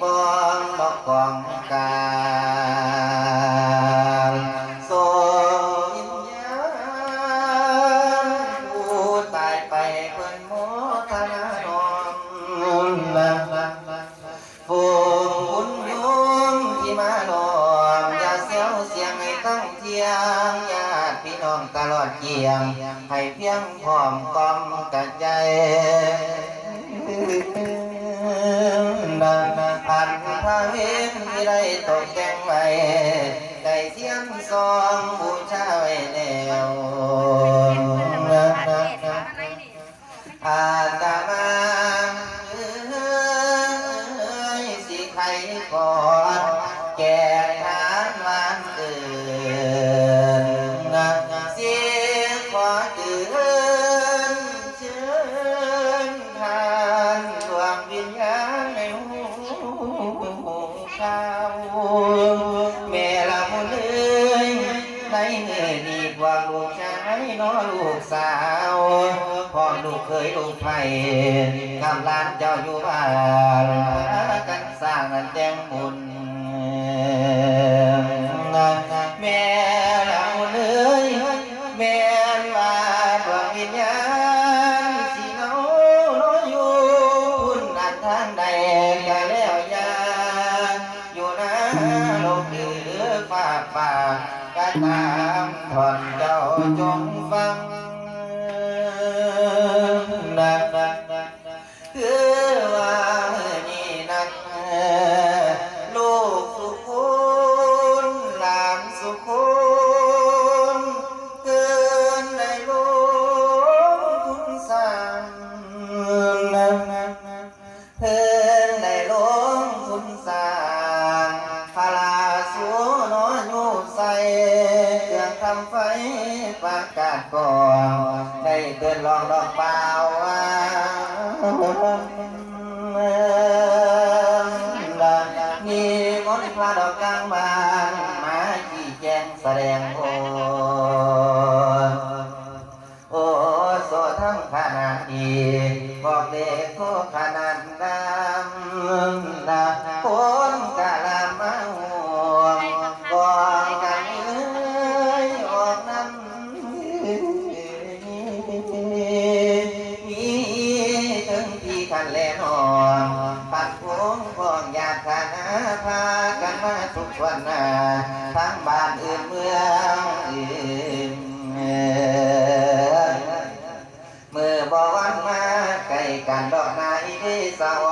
ปองบอกกองกาลทรงยินยาผู้ตายไปเพิ่นโมทานอนลังผู้บุยุงที่มาลองยาเสียวเสียงให้ตั้งเทียงญาติพี่น้องตลอดเกียงให้เพียงพร้อมกองกันใจ นาอันพระเวนที่ไรตกแต่งไว้ได้เสียมซองบูชาไว้ ในเงื่อดีกว่าลูกชายน้อลูกสาวพ่อลูกเคยลูกไผ่กำลานเจ้าอยู่บ้านกันสร้างอันแจ้งบุญ ก็ ทำไฟประกาศก่อนได้เดินลองดอกเปล่าว่ามีมนต์พระดอกกลางบานมาขี้แจงแสดงโอโอ้โสทั้งขนาดดีบอกเด็กโคขนาดดำดาคน ทุกวันนาทั้งบ้านอื่นเมืองอื่นเมื่อบ่วันมาใกล้กันดอกนายสว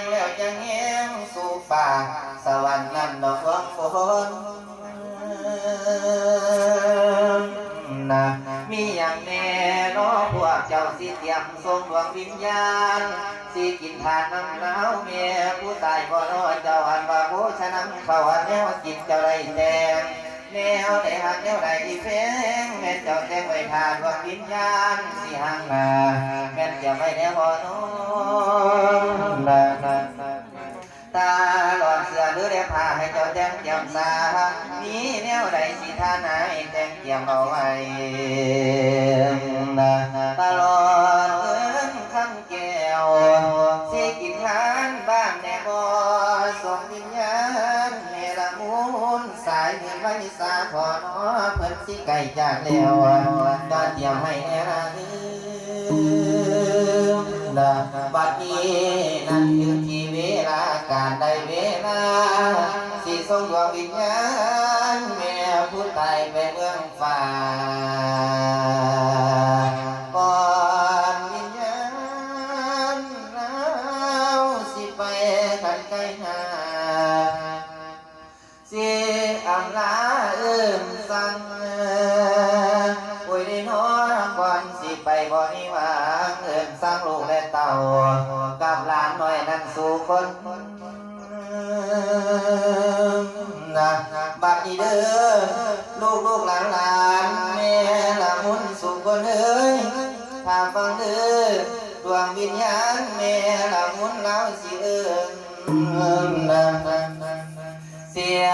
งแล้วจะแง้งสู่ป่า สวรรค์นั่นดอกวังฝนนะมีอย่างแน่เนาะพวกเจ้าสิเตรียมทรงดวงวิญญาณ สิกินทานน้ำหนาวเมียผู้ตายบ่รอเจ้าอันว่าโอ้ฉะนั้นเขาอันแนวกินเจ้าไรแดง แนวแต่หักแนวไหนอีแฟงแม่นเจ้าแจ้งไว้ทานว่าวิญญาณสิห่างมาแม่นจะไว้แนวบ่น้องนานตาหลอดเสือหรือเรียผ้าให้เจ้าแจ้งเจียมสามีแนวใดสิท่าไหนแจ้งเจียมเอาไว้ ไก่จากแล้วตาเตียมให้แน่ละเด้อนะบัดนี้นั่นคือที่เวลาการได้เวลาสิส่งดวงวิญญาณแม่ผู้ตายไปเมืองฟ้าก่อนวิญญาณเราสิไปขันไกลหาสิอำลาเอิ่มสั่ง ได้นอก่อนสิไปบ่นิวาางเอินสร้างลูกและเต่ากับหลานน้อยนั้นสู่คนนะบัดนี้เด้อลูกลูกหลานหลานแม่ละมุนสู่คนเอ้ยถ้าฟังเด้อดวงวิญญาณแม่ละมุนเล่าสิเอิญนะเสีย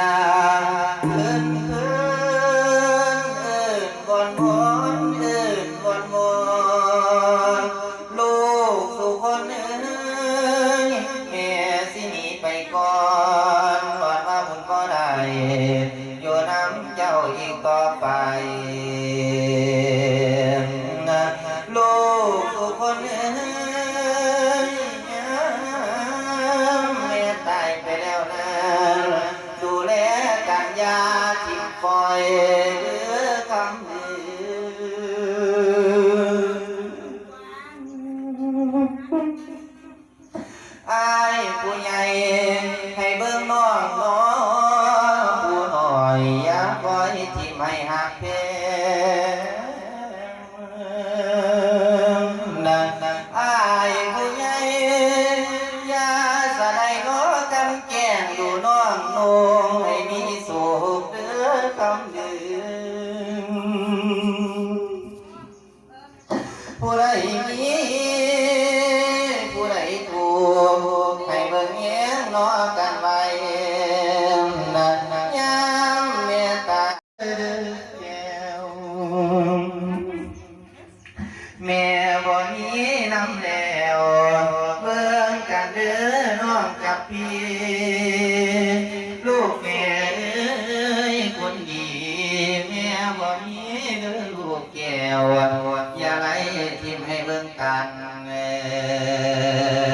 เบิ่งกันเอ่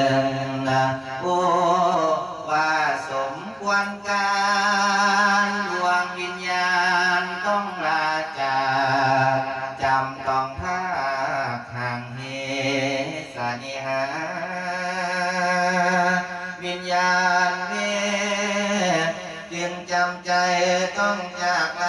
อนโอ้ว่าสมควรการดวงวิญญาณต้องลาจากจำต้องพาทางเฮสนิหา วิญญาณเวทจึงจำใจต้องจาก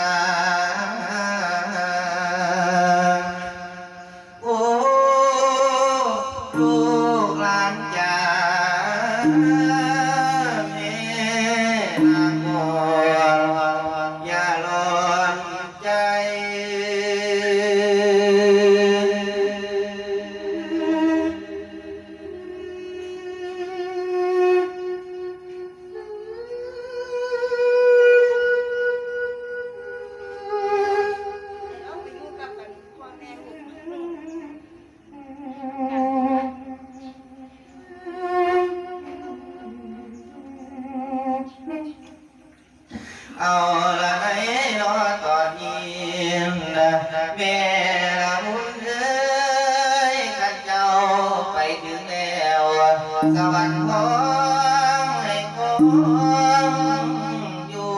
เอาละไรอตอนนี้นะแม่ละมุนเอ้ยข้าเจ้าไปถึงแล้วสวรรค์ของให้คนอยู่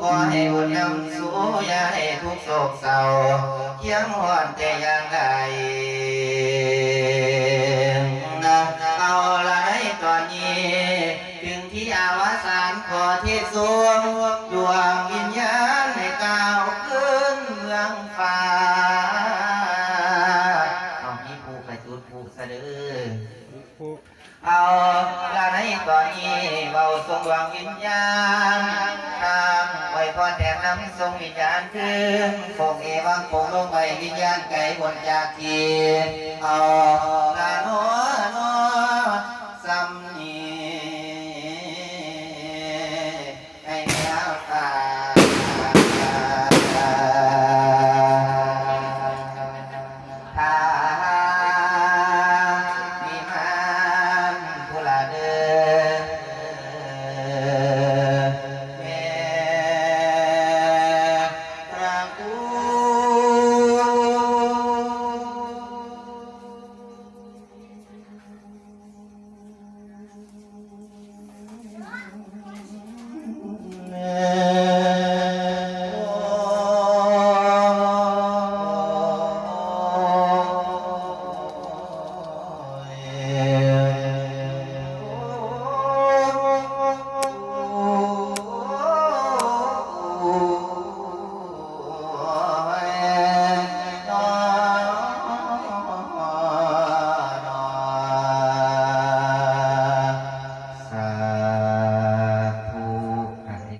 ขอให้บุญนำสู่อย่าให้ทุกโศกเศร้าเคียงหอนแต่ย่างใดนะเอาละในตอนนี้ ถึงที่อาวสานขอเทศสวง เอาละในตอนนี้เบาทรงดวงวิญญาณนามไว้พรแต่นำทรงวิญญาณขึ้นโปงเอวังโปงลงไปวิญญาณไก่บนจากทีเอา